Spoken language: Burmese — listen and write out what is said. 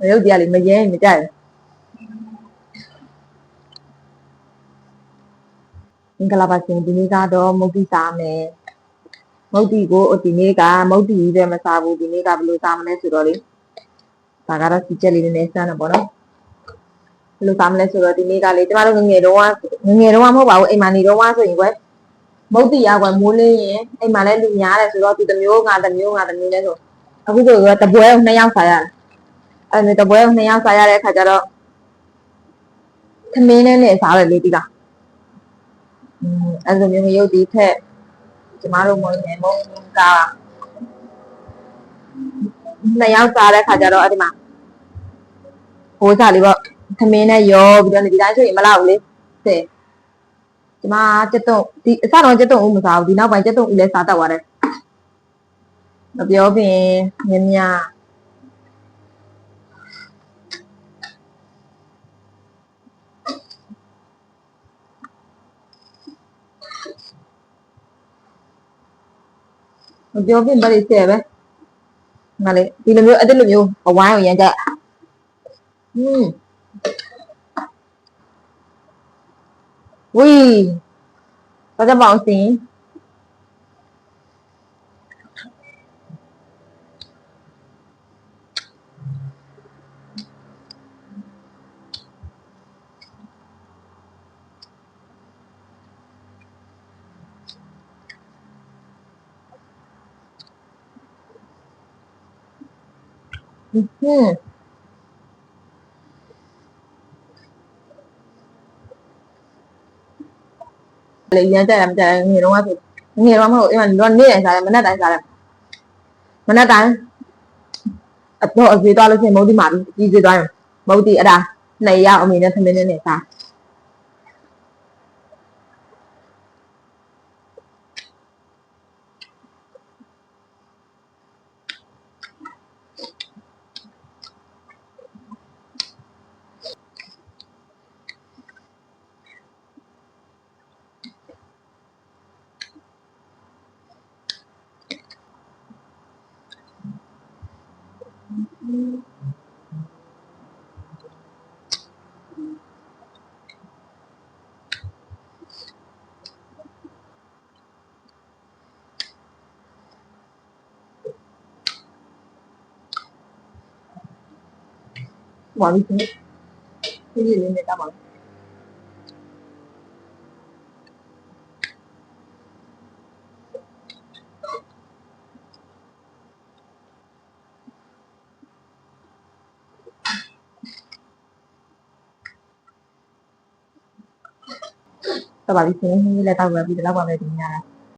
မရုပ်တရားလေးမရဲမကြိုက်မင်္ဂလာပါရှင်ဒီနေ့ကတော့မုတ်တိစားမယ်မုတ်တိကိုဒီနေ့ကမုတ်တိကြီးပဲမစားဘူးဒီနေ့ကဘယ်လိုစားမလဲဆိုတော့လေဒါကတော့စီချက်လေးနည်းနည်းစမ်းတော့ပေါ့နော်ဘယ်လိုစားမလဲဆိုတော့ဒီနေ့ကလေကျမတို့ငငယ်တော့ငငယ်တော့မဟုတ်ပါဘူးအိမ်မှာနေတော့ဆိုရင်ကွယ်မုတ်တိရကွယ်မိုးလင်းရင်အိမ်မှာလည်းလူများတယ်ဆိုတော့ဒီတစ်မျိုးငါတစ်မျိုးငါတစ်မျိုးလဲဆိုအခုဆိုတော့တပွဲကိုနှစ်ယောက်စားရတယ် အဲ့ဒါတပွဲကိုနှစ်ယောက်စားရတဲ့အခါကျတော့သမင်းနဲ့နဲ့စားတယ်လေဒီကอืมအဲ့လိုမျိုးမရုပ်ဒီထက်ကျမတို့မွေးနေမုံကနှစ်ယောက်စားတဲ့အခါကျတော့အဲ့ဒီမှာဟိုးစားလေးပေါ့သမင်းနဲ့ရောပြီးတော့ဒီတိုင်းဆိုရင်မလောက်ဘူးလေတဲ့ကျမစက်တုံဒီအစတော့စက်တုံဦးမစားဘူးဒီနောက်ပိုင်းစက်တုံဦးလည်းစားတတ်သွားတယ်မပြောပင်မြင်မြ ပြောပင်ဘာလို့ဆဲပဲငါလေဒီလိုမျိုးအဲ့ဒီလိုမျိုးအဝိုင်းကိုရမ်းကြอืมဝီဘာကြပေါင်းစင် อืมလေရမ်းကြတယ်မကြတယ်ငယ်တော့ကဆိုငယ်တော့မဟုတ်အိမ်မှာတော့နေ့တိုင်းစားတယ်မနေ့တိုင်းစားတယ်မနေ့တိုင်းအတော့အစီသွားလို့ရှိရင်မုတ်တိမှာပြီးကြီးစီသွားရင်မုတ်တိအဲ့ဒါနှစ်ယောက်အမေနဲ့သမင်းနဲ့နဲ့စား Bộ đi xuống. တော့ပါပြီရှင်ဟင်းလေးလည်းတောက်ပါပြီဒီလောက်ပါပဲဒီညတာ